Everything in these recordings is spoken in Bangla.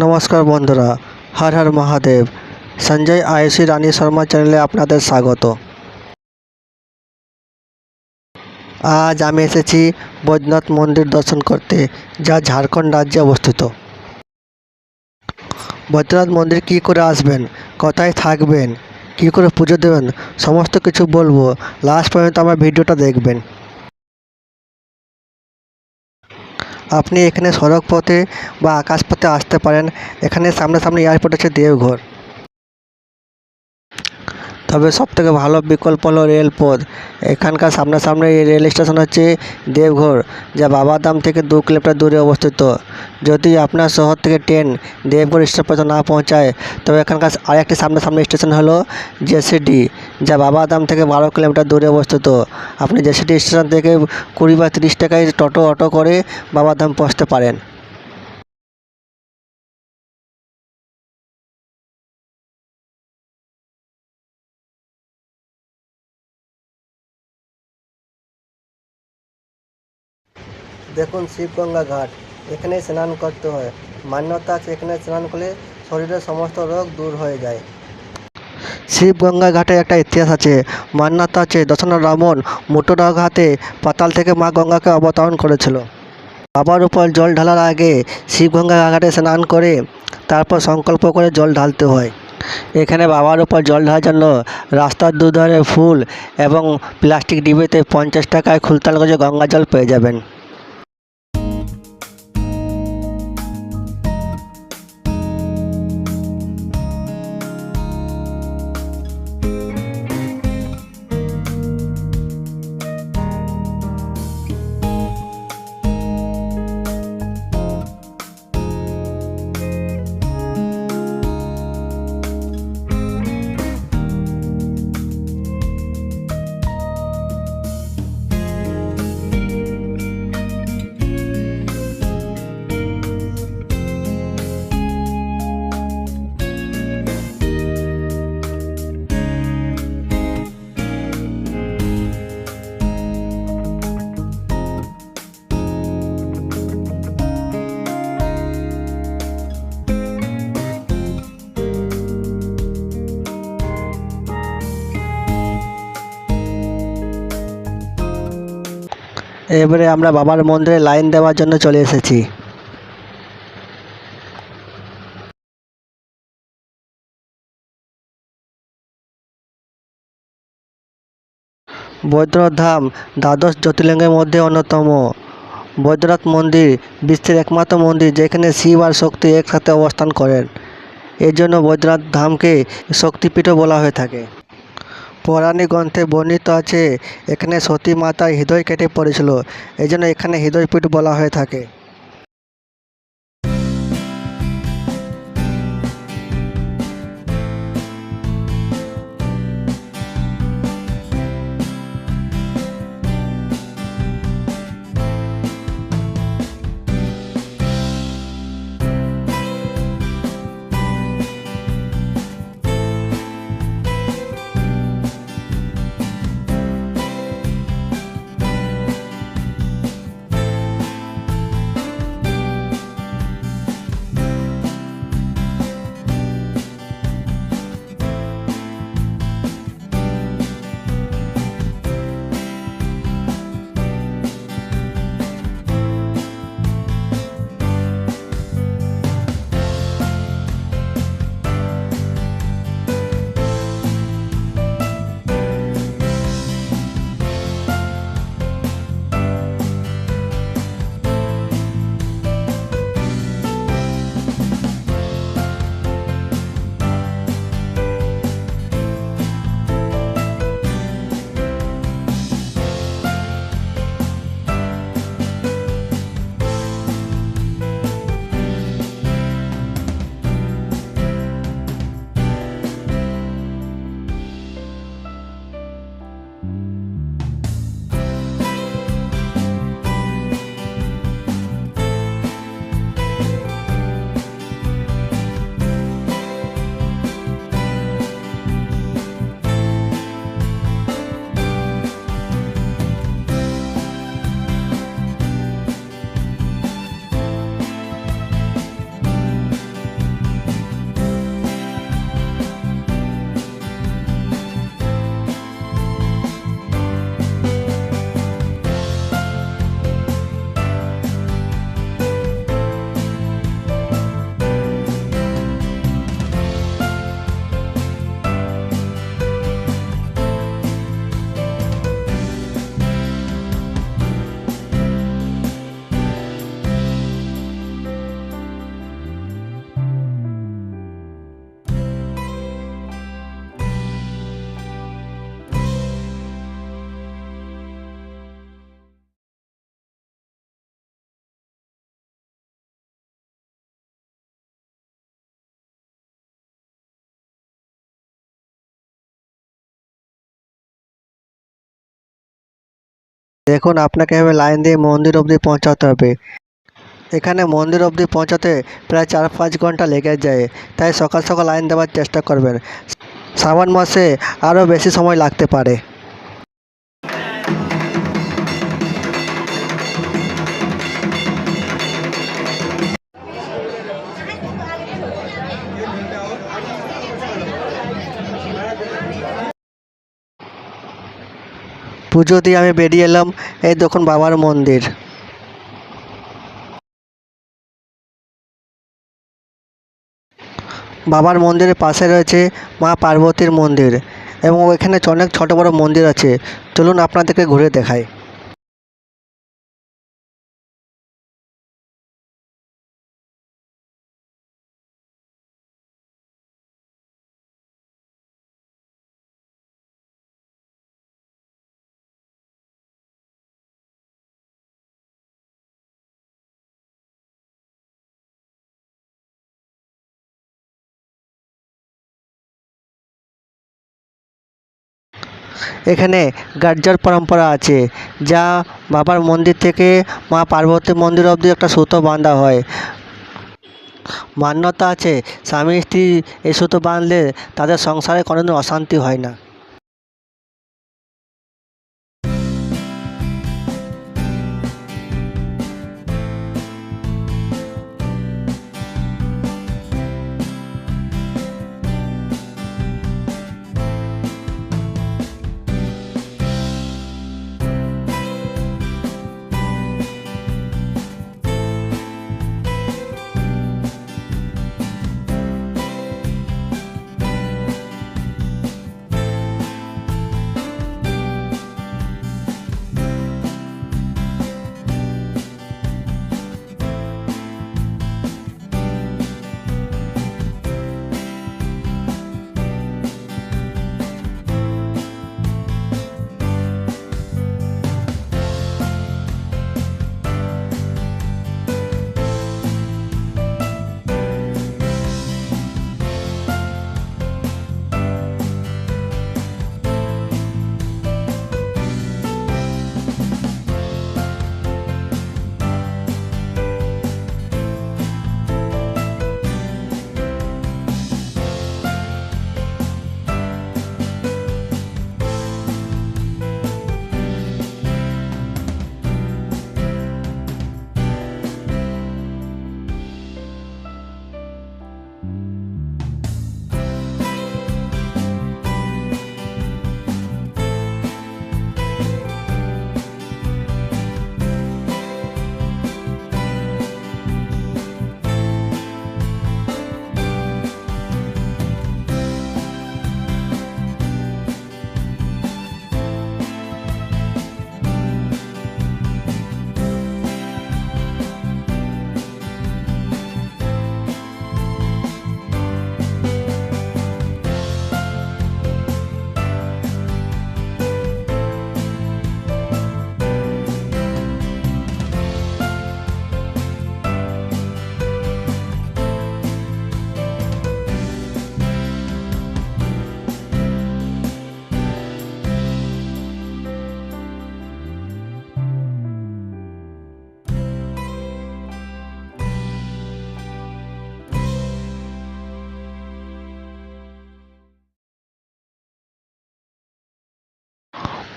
নমস্কার বন্ধুরা, হর হর মহাদেব। সঞ্জয় আয়ুষী রানী শর্মা চ্যানেলে আপনাদের স্বাগত। আজ আমি এসেছি বৈদ্যনাথ মন্দির দর্শন করতে, যা ঝাড়খণ্ড রাজ্যে অবস্থিত। বৈদ্যনাথ মন্দির কী করে আসবেন, কোথায় থাকবেন, কী করে পুজো দেবেন, সমস্ত কিছু বলব। লাস্ট পর্যন্ত আমার ভিডিওটা দেখবেন। আপনি এখানে সড়ক পথে বা আকাশপথে আসতে পারেন। এখানে সামনাসামনি এয়ারপোর্ট আছে দেওঘর। তবে সবথেকে ভালো বিকল্প হলো রেলপথ এখানকার সামনাসামনি রেল স্টেশন হচ্ছে দেওঘর, যা বাবাধাম থেকে দু কিলোমিটার দূরে অবস্থিত। যদি আপনার শহর থেকে ট্রেন দেবঘর স্টেশন না পৌঁছায়, তবে এখানকার আরেকটি সামনাসামনি স্টেশন হলো জেসিডি, যা বাবাধাম থেকে বারো কিলোমিটার দূরে অবস্থিত। আপনি জেসিডি স্টেশন থেকে কুড়ি বা তিরিশ টাকায় টোটো, অটো করে বাবাধাম পৌঁছতে পারেন। দেখুন শিবগঙ্গা ঘাট। এখানে স্নান করতে হয়। মান্যতা আছে, এখানে স্নান করলে শরীরের সমস্ত রোগ দূর হয়ে যায়। শিবগঙ্গা ঘাটে একটা ইতিহাস আছে। মান্যতা আছে দশনা রামন মোটরা ঘাটে পাতাল থেকে মা গঙ্গাকে অবতরণ করেছিল। বাবার উপর জল ঢালার আগে শিবগঙ্গা ঘাটে স্নান করে তারপর সংকল্প করে জল ঢালতে হয়। এখানে বাবার উপর জল ঢালার জন্য রাস্তার দুধারে ফুল এবং প্লাস্টিক ডিবেতে পঞ্চাশ টাকায় খুলতাল গজে গঙ্গা জল পেয়ে যাবেন। এবারে আমরা বাবার মন্দিরে লাইন দেওয়ার জন্য চলে এসেছি। বৈদ্যনাথ ধাম দ্বাদশ জ্যোতির্লিঙ্গের মধ্যে অন্যতম। বৈদ্যনাথ মন্দির বিশ্বের একমাত্র মন্দির যেখানে শিব আর শক্তি একসাথে অবস্থান করেন। এর জন্য বৈদ্যনাথ ধামকে শক্তিপীঠও বলা হয়ে থাকে। পৌরাণিক গ্রন্থে বর্ণিত আছে, এখানে সতী মাতার হৃদয় কেটে পড়েছিল। এই জন্য এখানে হৃদয়পীঠ বলা হয়ে থাকে। দেখুন, আপনাকে এভাবে লাইন দিয়ে মন্দির অবধি পৌঁছাতে হবে। এখানে মন্দির অবধি পৌঁছাতে প্রায় চার পাঁচ ঘণ্টা লেগে যায়, তাই সকাল সকাল লাইন দেওয়ার চেষ্টা করবেন। শ্রাবণ মাসে আরও বেশি সময় লাগতে পারে। পুজো দিয়ে আমি বেরিয়ে এলাম, এই দেখুন বাবার মন্দির। বাবার মন্দিরের পাশে রয়েছে মা পার্বতীর মন্দির এবং ওইখানে অনেক ছোট বড় মন্দির আছে। চলুন আপনাদেরকে ঘুরে দেখাই। এখানে গার্জার পরম্পরা আছে, যা বাবার মন্দির থেকে মা পার্বতী মন্দির অবধি একটা সুতো বাঁধা হয়। মান্যতা আছে, স্বামী স্ত্রী এই সুতো বাঁধলে তাদের সংসারে কোনোদিন অশান্তি হয় না।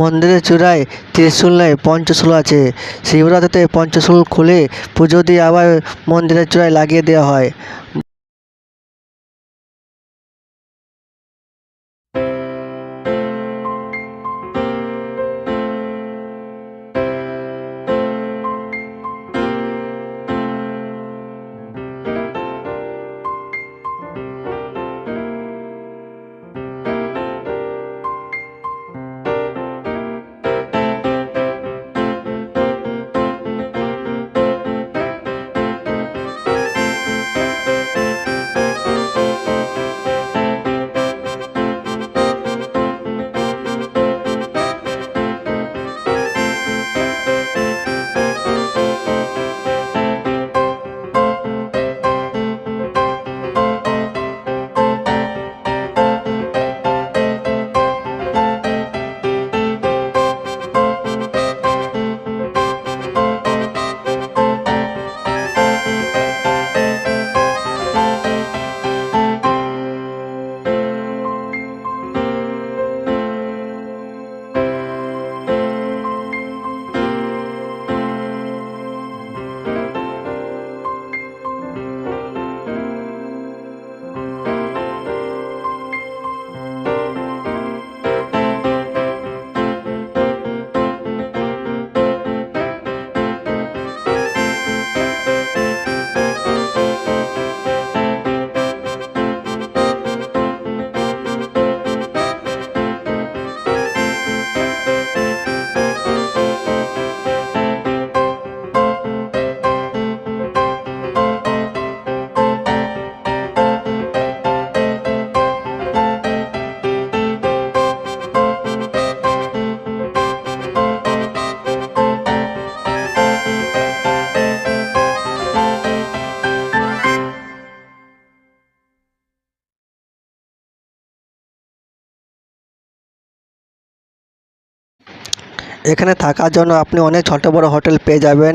মন্দিরের চূড়ায় ত্রিশূল নেই পঞ্চশূল আছে। শিবরাত্রিতে পঞ্চশূল খুলে পুজো দিয়ে আবার মন্দিরের চূড়ায় লাগিয়ে দেওয়া হয়। এখানে থাকার জন্য আপনি অনেক ছোট বড় হোটেল পেয়ে যাবেন।